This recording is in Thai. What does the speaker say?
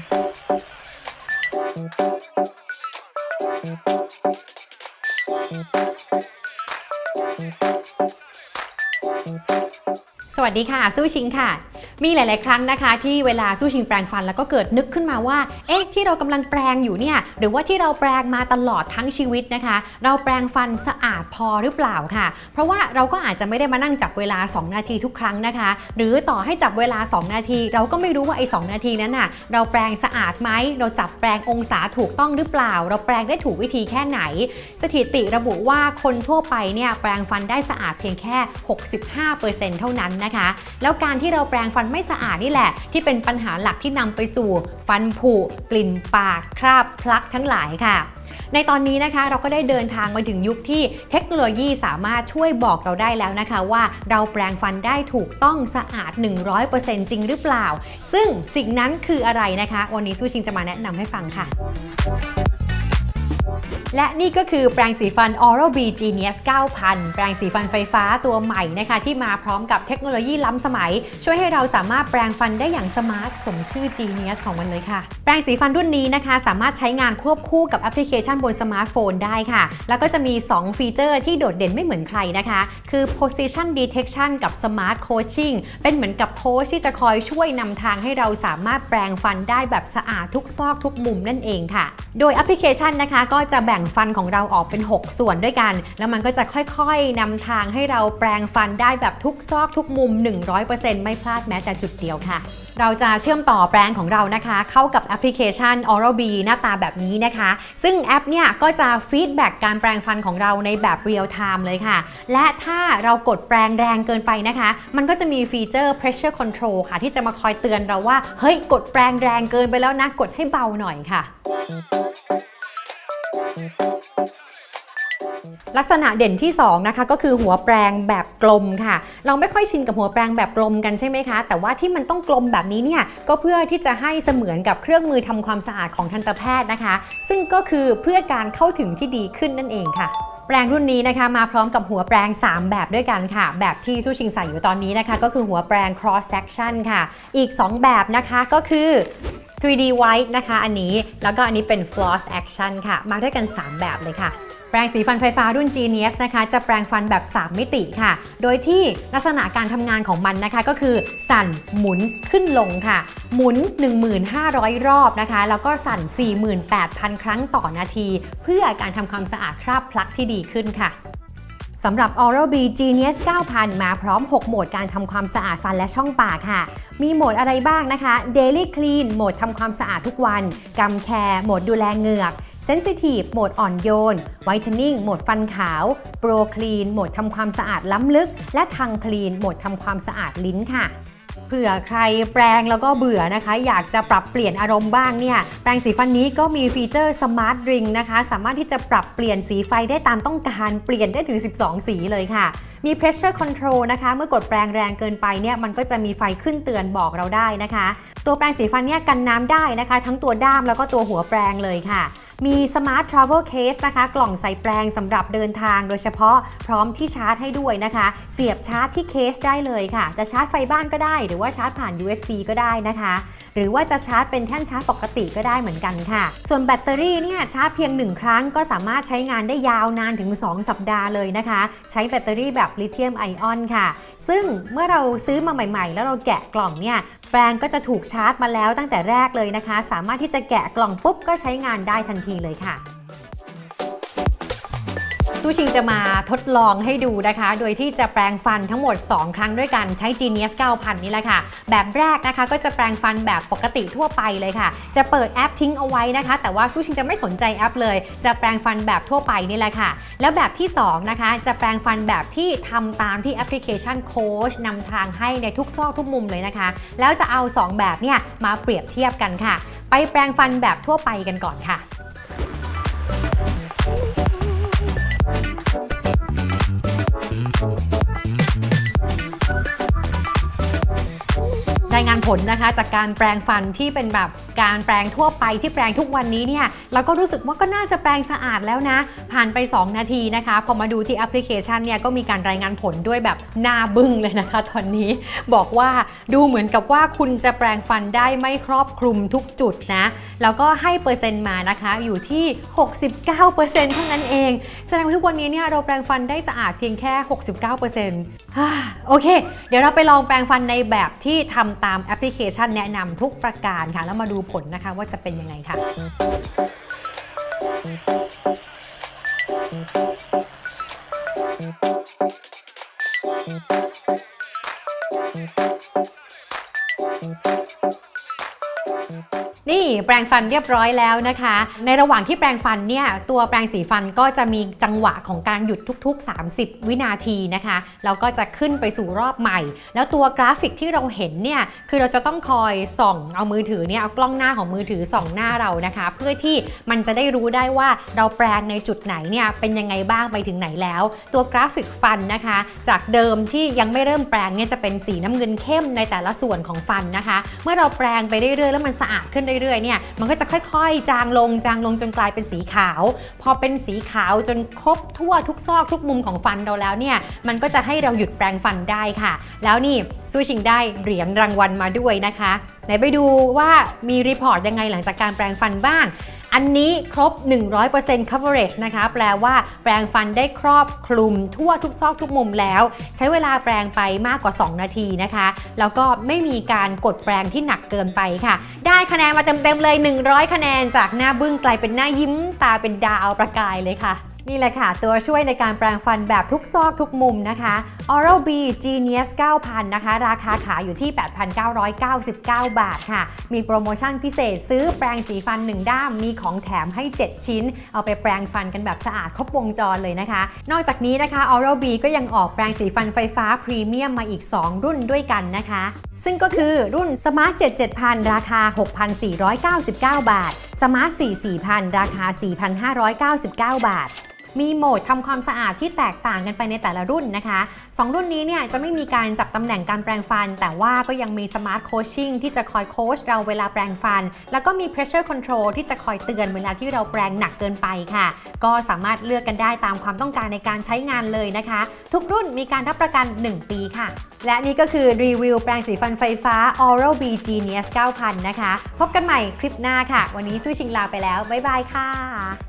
สวัสดีค่ะ สู้ชิงค่ะ มีหลาย ๆ ครั้งนะคะ ที่เวลาสู้ชิงแปรงฟันแล้วก็เกิดนึกขึ้นมาว่า เอ๊ะที่เรากำลังแปรงอยู่เนี่ยหรือว่าที่เราแปรงมาตลอดทั้งชีวิตนะคะ เราแปรงฟันสะอาดพอหรือเปล่าค่ะ เพราะว่าเราก็อาจจะไม่ได้มานั่งจับเวลา 2 นาทีทุกครั้งนะคะ หรือต่อให้จับเวลา 2 นาที เราก็ไม่รู้ว่าไอ้สนาทีนั้นน่ะเราแปรงสะอาดไหมเราจับแปรงองศาถูกต้องหรือเปล่า เราแปรงได้ถูกวิธีแค่ไหน สถิติระบุว่าคนทั่วไปเนี่ยแปรงฟันได้สะอาดเพียงแค่ 65%เท่านั้นนะคะ แล้วการที่เราแปรงฟันไม่สะอาดนี่แหละ ที่เป็นปัญหาหลักที่นำไปสู่ฟันผุกลิ่นปากคราบพลักทั้งหลายค่ะในตอนนี้นะคะเราก็ได้เดินทางมาถึงยุคที่เทคโนโลยีสามารถช่วยบอกเราได้แล้วนะคะ ว่าเราแปรงฟันได้ถูกต้องสะอาด 100%จริงหรือเปล่า ซึ่งสิ่งนั้นคืออะไรนะคะ วันนี้สู้ชิงจะมาแนะนำให้ฟังค่ะ และนี่ก็คือแปรงสีฟัน Oral-B Genius 9000 แปรงสีฟันไฟฟ้าตัวใหม่นะคะ ที่มาพร้อมกับเทคโนโลยีล้ำสมัย ช่วยให้เราสามารถแปรงฟันได้อย่างสมาร์ทสมชื่อ Genius ของมันเลยค่ะ แปรงสีฟันรุ่นนี้นะคะ สามารถใช้งานควบคู่กับแอปพลิเคชันบนสมาร์ทโฟนได้ค่ะ แล้วก็จะมี 2 ฟีเจอร์ที่โดดเด่นไม่เหมือนใครนะคะ คือ position detection กับ smart coaching เป็นเหมือนกับโค้ชที่จะคอยช่วยนำทางให้เราสามารถแปรงฟันได้แบบสะอาดทุกซอกทุกมุมนั่นเองค่ะ โดยแอปพลิเคชันนะคะก็จะแบ่งฟันของเราออกเป็น 6 ส่วนด้วยกัน แล้วมันก็จะค่อยๆนำทางให้เราแปรงฟันได้แบบทุกซอกทุกมุม 100%ไม่พลาดแม้แต่จุดเดียวค่ะ เราจะเชื่อมต่อแปรงของเรานะคะ เข้ากับแอปพลิเคชัน Oral-B หน้าตาแบบนี้นะคะ ซึ่งแอปเนี่ยก็จะฟีดแบ็กการแปรงฟันของเราในแบบเรียลไทม์เลยค่ะ และถ้าเรากดแปรงแรงเกินไปนะคะ มันก็จะมีฟีเจอร์ pressure control ค่ะ ที่จะมาคอยเตือนเราว่า เฮ้ย กดแปรงแรงเกินไปแล้วนะ กดให้เบาหน่อยค่ะ ลักษณะเด่นที่2นะคะก็คือหัวแปรงแบบกลมค่ะ เราไม่ค่อยชินกับหัวแปรงแบบกลมกันใช่ไหมคะ แต่ว่าที่มันต้องกลมแบบนี้เนี่ยก็เพื่อที่จะให้เสมือนกับเครื่องมือทำความสะอาดของทันตแพทย์นะคะ ซึ่งก็คือเพื่อการเข้าถึงที่ดีขึ้นนั่นเองค่ะแปรงรุ่นนี้นะคะมาพร้อมกับหัวแปรง 3 แบบด้วยกันค่ะ แบบที่สู้ชิงใส่อยู่ตอนนี้นะคะ ก็คือหัวแปรง cross section ค่ะ อีก 2 แบบนะคะก็คือ 3D white นะคะ อันนี้แล้วก็อันนี้เป็น floss action ค่ะ มาด้วยกัน 3 แบบเลยค่ะ แปรงสีฟันไฟฟ้ารุ่น Genius นะคะ จะแปรงฟันแบบ 3 มิติค่ะ โดยที่ลักษณะการทำงานของมันนะคะ ก็คือสั่นหมุนขึ้นลงค่ะ หมุน 1,500 รอบนะคะ แล้วก็สั่น 48,000 ครั้งต่อนาที เพื่อการทำความสะอาดคราบพลักที่ดีขึ้นค่ะ สำหรับ Oral-B Genius 9000 มาพร้อม 6 โหมดการทำความสะอาดฟันและช่องปากค่ะ มีโหมดอะไรบ้างนะคะ Daily Clean โหมดทำความสะอาดทุกวัน Gum Care โหมดดูแลเหงือก Sensitive โหมดอ่อนโยน Whitening โหมดฟันขาว Pro Clean โหมดทำความสะอาดล้ำลึก และ Tongue Clean โหมดทำความสะอาดลิ้นค่ะ เผื่อใครแปรงแล้วก็เบื่อนะคะ อยากจะปรับเปลี่ยนอารมณ์บ้างเนี่ยแปรงสีฟันนี้ก็มีฟีเจอร์ Smart Ring นะคะ สามารถที่จะปรับเปลี่ยนสีไฟได้ตามต้องการเปลี่ยนได้ถึง 12 สีเลยค่ะ มี pressure control นะคะ เมื่อกดแปรงแรงเกินไปเนี่ยมันก็จะมีไฟขึ้นเตือนบอกเราได้นะคะ ตัวแปรงสีฟันเนี่ยกันน้ำได้นะคะ ทั้งตัวด้ามแล้วก็ตัวหัวแปรงเลยค่ะ มี Smart Travel Case นะคะ กล่องใส่แปรงสำหรับเดินทางโดยเฉพาะพร้อมที่ชาร์จให้ด้วยนะคะ เสียบชาร์จที่เคสได้เลยค่ะ จะชาร์จไฟบ้านก็ได้ หรือว่าชาร์จผ่าน USB ก็ได้นะคะ หรือว่าจะชาร์จเป็นแท่นชาร์จปกติก็ได้เหมือนกันค่ะ ส่วนแบตเตอรี่เนี่ยชาร์จเพียง 1 ครั้งก็สามารถใช้งานได้ยาวนานถึง 2 สัปดาห์เลยนะคะ ใช้แบตเตอรี่แบบลิเธียมไอออนค่ะ ซึ่งเมื่อเราซื้อมาใหม่ ๆ แล้วเราแกะกล่องเนี่ยแปรงก็จะถูกชาร์จมาแล้วตั้งแต่แรกเลยนะคะ สามารถที่จะแกะกล่องปุ๊บก็ใช้งานได้ทันทีเลยค่ะู้ชิงจะมาทดลองให้ดูนะคะ โดยที่จะแปรงฟันทั้งหมด 2 ครั้งด้วยกันใช้ Genius 9000 นี่แหละค่ะ แบบแรกนะคะก็จะแปรงฟันแบบปกติทั่วไปเลยค่ะ จะเปิดแอปทิ้งเอาไว้นะคะ แต่ว่าสู้ชิงจะไม่สนใจแอปเลย จะแปรงฟันแบบทั่วไปนี่แหละค่ะ แล้วแบบที่ 2 นะคะ จะแปรงฟันแบบที่ทำตามที่แอปพลิเคชันโค้ชนำทางให้ในทุกซอกทุกมุมเลยนะคะ แล้วจะเอา 2 แบบเนี่ยมาเปรียบเทียบกันค่ะ ไปแปรงฟันแบบทั่วไปกันก่อนค่ะ รายงานผลนะคะ จากการแปลงฟันที่เป็นแบบ การแปรงทั่วไปที่แปรงทุกวันนี้เนี่ยเราก็รู้สึกว่าก็น่าจะแปรงสะอาดแล้วนะ ผ่านไป 2 นาทีนะคะ พอมาดูที่แอปพลิเคชันเนี่ยก็มีการรายงานผลด้วยแบบหน้าบึ้งเลยนะคะ ตอนนี้บอกว่าดูเหมือนกับว่าคุณจะแปรงฟันได้ไม่ครอบคลุมทุกจุดนะแล้วก็ให้เปอร์เซ็นต์มานะคะอยู่ที่ 69%เท่านั้นเอง แสดงว่าทุกวันนี้เนี่ยเราแปรงฟันได้สะอาดเพียงแค่ 69%ฮ่าโอเค เดี๋ยวเราไปลองแปรงฟันในแบบที่ทำตามแอปพลิเคชันแนะนำทุกประการค่ะแล้วมาดูผลนะคะว่าจะเป็นยังไงค่ะ นี่แปรงฟันเรียบร้อยแล้วนะคะ ในระหว่างที่แปรงฟันเนี่ยตัวแปรงสีฟันก็จะมีจังหวะของการหยุดทุก ๆ 30 วินาทีนะคะแล้วก็จะขึ้นไปสู่รอบใหม่ แล้วตัวกราฟิกที่เราเห็นเนี่ยคือเราจะต้องคอยส่องเอามือถือเนี่ยเอากล้องหน้าของมือถือส่องหน้าเรานะคะ เพื่อที่มันจะได้รู้ได้ว่าเราแปรงในจุดไหนเนี่ยเป็นยังไงบ้างไปถึงไหนแล้ว ตัวกราฟิกฟันนะคะ จากเดิมที่ยังไม่เริ่มแปรงเนี่ยจะเป็นสีน้ำเงินเข้มในแต่ละส่วนของฟันนะคะ เมื่อเราแปรงไปเรื่อยๆแล้วมันสะอาดขึ้นเรื่อยๆเนี่ยมันก็จะค่อยๆ จางลงจางลงจนกลายเป็นสีขาว พอเป็นสีขาวจนครบทั่วทุกซอกทุกมุมของฟันเราแล้วเนี่ยมันก็จะให้เราหยุดแปรงฟันได้ค่ะ แล้วนี่ซูชิงได้เหรียญรางวัลมาด้วยนะคะไหนไปดูว่ามีรีพอร์ตยังไงหลังจากการแปรงฟันบ้าง อันนี้ครบ 100% coverage นะคะ แปลว่าแปรงฟันได้ครอบคลุมทั่วทุกซอกทุกมุมแล้ว ใช้เวลาแปรงไปมากกว่า 2 นาทีนะคะ แล้วก็ไม่มีการกดแปรงที่หนักเกินไปค่ะ ได้คะแนนมาเต็มๆเลย 100 คะแนนจากหน้าบึ้งกลายเป็นหน้ายิ้มตาเป็นดาวประกายเลยค่ะ นี่แหละค่ะ ตัวช่วยในการแปรงฟันแบบทุกซอกทุกมุมนะคะ Oral B Genius 9000 นะคะ ราคาขายอยู่ที่ 8,999 บาทค่ะ มีโปรโมชั่นพิเศษซื้อแปรงสีฟัน 1 ด้าม มีของแถมให้ 7 ชิ้น เอาไปแปรงฟันกันแบบสะอาดครบวงจรเลยนะคะ นอกจากนี้นะคะ Oral B ก็ยังออกแปรงสีฟันไฟฟ้าพรีเมียมมาอีก 2 รุ่นด้วยกันนะคะ ซึ่งก็คือรุ่น Smart 7 7000 ราคา 6,499 บาท Smart 4 4000 ราคา 4,599 บาท มีโหมดทำความสะอาดที่แตกต่างกันไปในแต่ละรุ่นนะคะ 2 รุ่นนี้เนี่ยจะไม่มีการจับตำแหน่งการแปรงฟัน แต่ว่าก็ยังมี Smart Coaching ที่จะคอยโค้ชเราเวลาแปรงฟัน แล้วก็มี Pressure Control ที่จะคอยเตือนเวลาที่เราแปรงหนักเกินไปค่ะ ก็สามารถเลือกกันได้ตามความต้องการในการใช้งานเลยนะคะ ทุกรุ่นมีการรับประกัน 1 ปีค่ะ และนี่ก็คือรีวิวแปรงสีฟันไฟฟ้า Oral B Genius 9000 นะคะ พบกันใหม่คลิปหน้าค่ะ วันนี้สู้ชิงลาไปแล้ว บ๊ายบายค่ะ